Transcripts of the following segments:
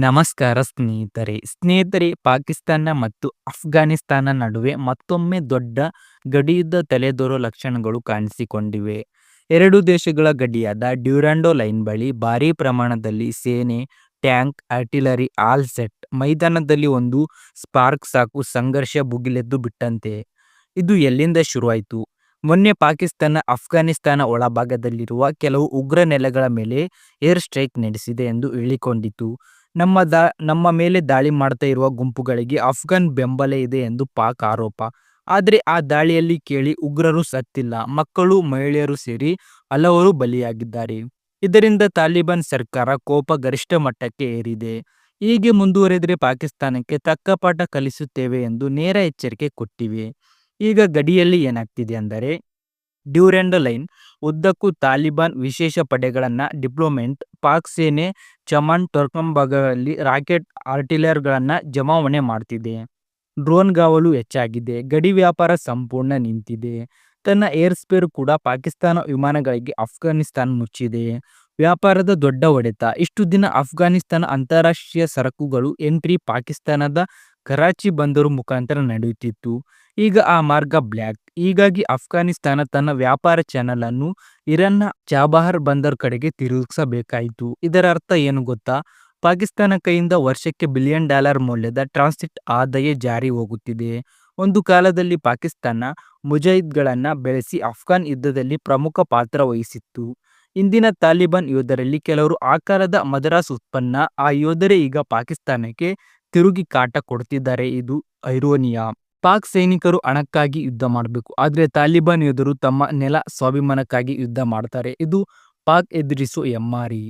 ನಮಸ್ಕಾರ ಸ್ನೇಹಿತರೆ. ಸ್ನೇಹಿತರೆ, ಪಾಕಿಸ್ತಾನ ಮತ್ತು ಅಫ್ಘಾನಿಸ್ತಾನ ನಡುವೆ ಮತ್ತೊಮ್ಮೆ ದೊಡ್ಡ ಗಡಿಯುದ್ಧ ತಲೆದೋರೋ ಲಕ್ಷಣಗಳು ಕಾಣಿಸಿಕೊಂಡಿವೆ. ಎರಡು ದೇಶಗಳ ಗಡಿಯಾದ ಡ್ಯೂರಾಂಡೋ ಲೈನ್ ಬಳಿ ಭಾರೀ ಪ್ರಮಾಣದಲ್ಲಿ ಸೇನೆ, ಟ್ಯಾಂಕ್, ಆರ್ಟಿಲರಿ, ಆಲ್ ಸೆಟ್ ಮೈದಾನದಲ್ಲಿ ಒಂದು ಸ್ಪಾರ್ಕ್ ಸಾಕು ಸಂಘರ್ಷ ಭುಗಿಲೆದ್ದು ಬಿಟ್ಟಂತೆ. ಇದು ಎಲ್ಲಿಂದ ಶುರುವಾಯಿತು? ಮೊನ್ನೆ ಪಾಕಿಸ್ತಾನ, ಅಫ್ಘಾನಿಸ್ತಾನ ಒಳಭಾಗದಲ್ಲಿರುವ ಕೆಲವು ಉಗ್ರ ನೆಲೆಗಳ ಮೇಲೆ ಏರ್ ಸ್ಟ್ರೈಕ್ ನಡೆಸಿದೆ ಎಂದು ಹೇಳಿಕೊಂಡಿತು. ನಮ್ಮ ದಾ, ನಮ್ಮ ಮೇಲೆ ದಾಳಿ ಮಾಡ್ತಾ ಇರುವ ಗುಂಪುಗಳಿಗೆ ಅಫ್ಘಾನ್ ಬೆಂಬಲ ಇದೆ ಎಂದು ಪಾಕ್ ಆರೋಪ. ಆದರೆ ಆ ದಾಳಿಯಲ್ಲಿ ಕೇಳಿ ಉಗ್ರರು ಸತ್ತಿಲ್ಲ, ಮಕ್ಕಳು, ಮಹಿಳೆಯರು ಸೇರಿ ಹಲವರು ಬಲಿಯಾಗಿದ್ದಾರೆ. ಇದರಿಂದ ತಾಲಿಬಾನ್ ಸರ್ಕಾರ ಕೋಪ ಗರಿಷ್ಠ ಮಟ್ಟಕ್ಕೆ ಏರಿದೆ. ಹೀಗೆ ಮುಂದುವರೆದರೆ ಪಾಕಿಸ್ತಾನಕ್ಕೆ ತಕ್ಕ ಪಾಠ ಕಲಿಸುತ್ತೇವೆ ಎಂದು ನೇರ ಎಚ್ಚರಿಕೆ ಕೊಟ್ಟಿವೆ. ಈಗ ಗಡಿಯಲ್ಲಿ ಏನಾಗ್ತಿದೆ ಅಂದರೆ ಡ್ಯೂರೆಂಡ ಲೈನ್ ಉದ್ದಕ್ಕೂ ತಾಲಿಬಾನ್ ವಿಶೇಷ ಪಡೆಗಳನ್ನು ಡಿಪ್ಲೊಮೆಂಟ್, ಪಾಕ್ ಸೇನೆ, ಚಮನ್ ಟೊರ್ಕಂಬಗಳಲ್ಲಿ ರಾಕೆಟ್ ಆರ್ಟಿಲರ್ಗಳನ್ನು ಜಮಾವಣೆ ಮಾಡ್ತಿದೆ. ಡ್ರೋನ್ ಗಾವಲು ಹೆಚ್ಚಾಗಿದೆ, ಗಡಿ ವ್ಯಾಪಾರ ಸಂಪೂರ್ಣ ನಿಂತಿದೆ. ತನ್ನ ಏರ್ ಸ್ಪೇರ್ ಕೂಡ ಪಾಕಿಸ್ತಾನ ವಿಮಾನಗಳಿಗೆ ಅಫ್ಘಾನಿಸ್ತಾನ ಮುಚ್ಚಿದೆ. ವ್ಯಾಪಾರದ ದೊಡ್ಡ ಹೊಡೆತ, ಇಷ್ಟು ದಿನ ಅಫ್ಘಾನಿಸ್ತಾನ ಅಂತಾರಾಷ್ಟ್ರೀಯ ಸರಕುಗಳು ಎಂಟ್ರಿ ಪಾಕಿಸ್ತಾನದ ಕರಾಚಿ ಬಂದರು ಮುಖಾಂತರ ನಡೆಯುತ್ತಿತ್ತು. ಈಗ ಆ ಮಾರ್ಗ ಬ್ಲ್ಯಾಕ್ ಹೀಗಾಗಿ ಅಫ್ಘಾನಿಸ್ತಾನ ತನ್ನ ವ್ಯಾಪಾರ ಚಾನಲ್ ಅನ್ನು ಇರಾನ್ನ ಚಾಬಹಾರ್ ಬಂದರ್ ಕಡೆಗೆ ತಿರುಗಿಸಬೇಕಾಯಿತು. ಇದರ ಅರ್ಥ ಏನು ಗೊತ್ತಾ? ಪಾಕಿಸ್ತಾನ ಕೈಯಿಂದ ವರ್ಷಕ್ಕೆ ಬಿಲಿಯನ್ ಡಾಲರ್ ಮೌಲ್ಯದ ಟ್ರಾನ್ಸಿಟ್ ಆದಾಯ ಜಾರಿ ಹೋಗುತ್ತಿದೆ. ಒಂದು ಕಾಲದಲ್ಲಿ ಪಾಕಿಸ್ತಾನ ಮುಜಾಹಿದ್ಗಳನ್ನು ಬೆಳೆಸಿ ಅಫ್ಘಾನ್ ಯುದ್ಧದಲ್ಲಿ ಪ್ರಮುಖ ಪಾತ್ರ ವಹಿಸಿತ್ತು. ಇಂದಿನ ತಾಲಿಬಾನ್ ಯೋಧರಲ್ಲಿ ಕೆಲವರು ಆ ಕಾಲದ ಮದ್ರಾಸ್ ಉತ್ಪನ್ನ, ಆ ಯೋಧರೇ ಈಗ ಪಾಕಿಸ್ತಾನಕ್ಕೆ ತಿರುಗಿ ಕಾಟ ಕೊಡ್ತಿದ್ದಾರೆ. ಇದು ಐರೋನಿಯಾ. ಪಾಕ್ ಸೈನಿಕರು ಹಣಕ್ಕಾಗಿ ಯುದ್ಧ ಮಾಡಬೇಕು. ಆದರೆ ತಾಲಿಬಾನ್ ಯೋಧರು ತಮ್ಮ ನೆಲ ಸ್ವಾಭಿಮಾನಕ್ಕಾಗಿ ಯುದ್ಧ ಮಾಡ್ತಾರೆ. ಇದು ಪಾಕ್ ಎದುರಿಸುವ ಎಮ್ಮಾರಿ.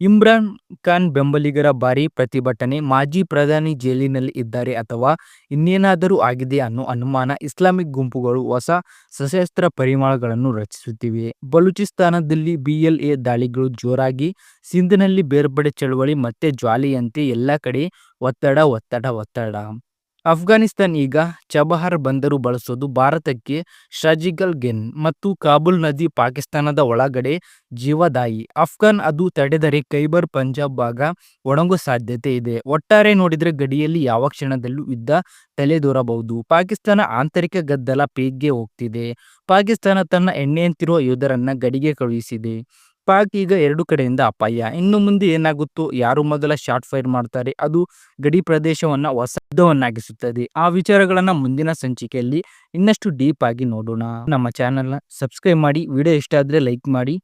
ಇಮ್ರಾನ್ ಖಾನ್ ಬೆಂಬಲಿಗರ ಭಾರಿ ಪ್ರತಿಭಟನೆ ಮಾಜಿ ಪ್ರಧಾನಿ ಜೈಲಿನಲ್ಲಿ ಇದ್ದಾರೆ ಅಥವಾ ಇನ್ನೇನಾದರೂ ಆಗಿದೆ ಅನ್ನೋ ಅನುಮಾನ, ಇಸ್ಲಾಮಿಕ್ ಗುಂಪುಗಳು ಹೊಸ ಸಶಸ್ತ್ರ ಪರಿಮಾಣಗಳನ್ನು ರಚಿಸುತ್ತಿವೆ. ಬಲೂಚಿಸ್ತಾನದಲ್ಲಿ ಬಿಎಲ್ಎ ದಾಳಿಗಳು ಜೋರಾಗಿ, ಸಿಂಧ್ನಲ್ಲಿ ಬೇರ್ಪಡೆ ಚಳವಳಿ ಮತ್ತೆ ಜ್ವಾಲೆಯಂತೆ ಎಲ್ಲ ಕಡೆ ಒತ್ತಡ ಒತ್ತಡ ಒತ್ತಡ. ಅಫ್ಘಾನಿಸ್ತಾನ್ ಈಗ ಚಬಹಾರ್ ಬಂದರು ಬಳಸೋದು ಭಾರತಕ್ಕೆ ಶಜಿಗಲ್ ಗೆನ್ ಮತ್ತು ಕಾಬುಲ್ ನದಿ ಪಾಕಿಸ್ತಾನದ ಒಳಗಡೆ ಜೀವದಾಯಿ. ಅಫ್ಘಾನ್ ಅದು ತಡೆದರೆ ಖೈಬರ್ ಪಂಜಾಬ್ ಭಾಗ ಒಣಗೋ ಸಾಧ್ಯತೆ ಇದೆ. ಒಟ್ಟಾರೆ ನೋಡಿದ್ರೆ ಗಡಿಯಲ್ಲಿ ಯಾವ ಕ್ಷಣದಲ್ಲೂ ಯುದ್ಧ ತಲೆದೋರಬಹುದು. ಪಾಕಿಸ್ತಾನ ಆಂತರಿಕ ಗದ್ದಲ ಪೀಗ್ಗೆ ಹೋಗ್ತಿದೆ. ಪಾಕಿಸ್ತಾನ ತನ್ನ ಎಣ್ಣೆಯಂತಿರುವ ಯೋಧರನ್ನ ಗಡಿಗೆ ಕಳುಹಿಸಿದೆ. ಪಾಕ್ ಈಗ ಎರಡು ಕಡೆಯಿಂದ ಅಪಾಯ. ಇನ್ನು ಮುಂದೆ ಏನಾಗುತ್ತೋ, ಯಾರು ಮೊದಲ ಶಾರ್ಟ್ ಫೈರ್ ಮಾಡ್ತಾರೆ, ಅದು ಗಡಿ ಪ್ರದೇಶವನ್ನ ಹೊಸ ಯುದ್ಧವನ್ನಾಗಿಸುತ್ತದೆ ಆ ವಿಚಾರಗಳನ್ನು ಮುಂದಿನ ಸಂಚಿಕೆಯಲ್ಲಿ ಇನ್ನಷ್ಟು ಡೀಪ್ ಆಗಿ ನೋಡೋಣ. ನಮ್ಮ ಚಾನೆಲ್ನ ಸಬ್ಸ್ಕ್ರೈಬ್ ಮಾಡಿ, ವಿಡಿಯೋ ಇಷ್ಟ ಆದ್ರೆ ಲೈಕ್ ಮಾಡಿ.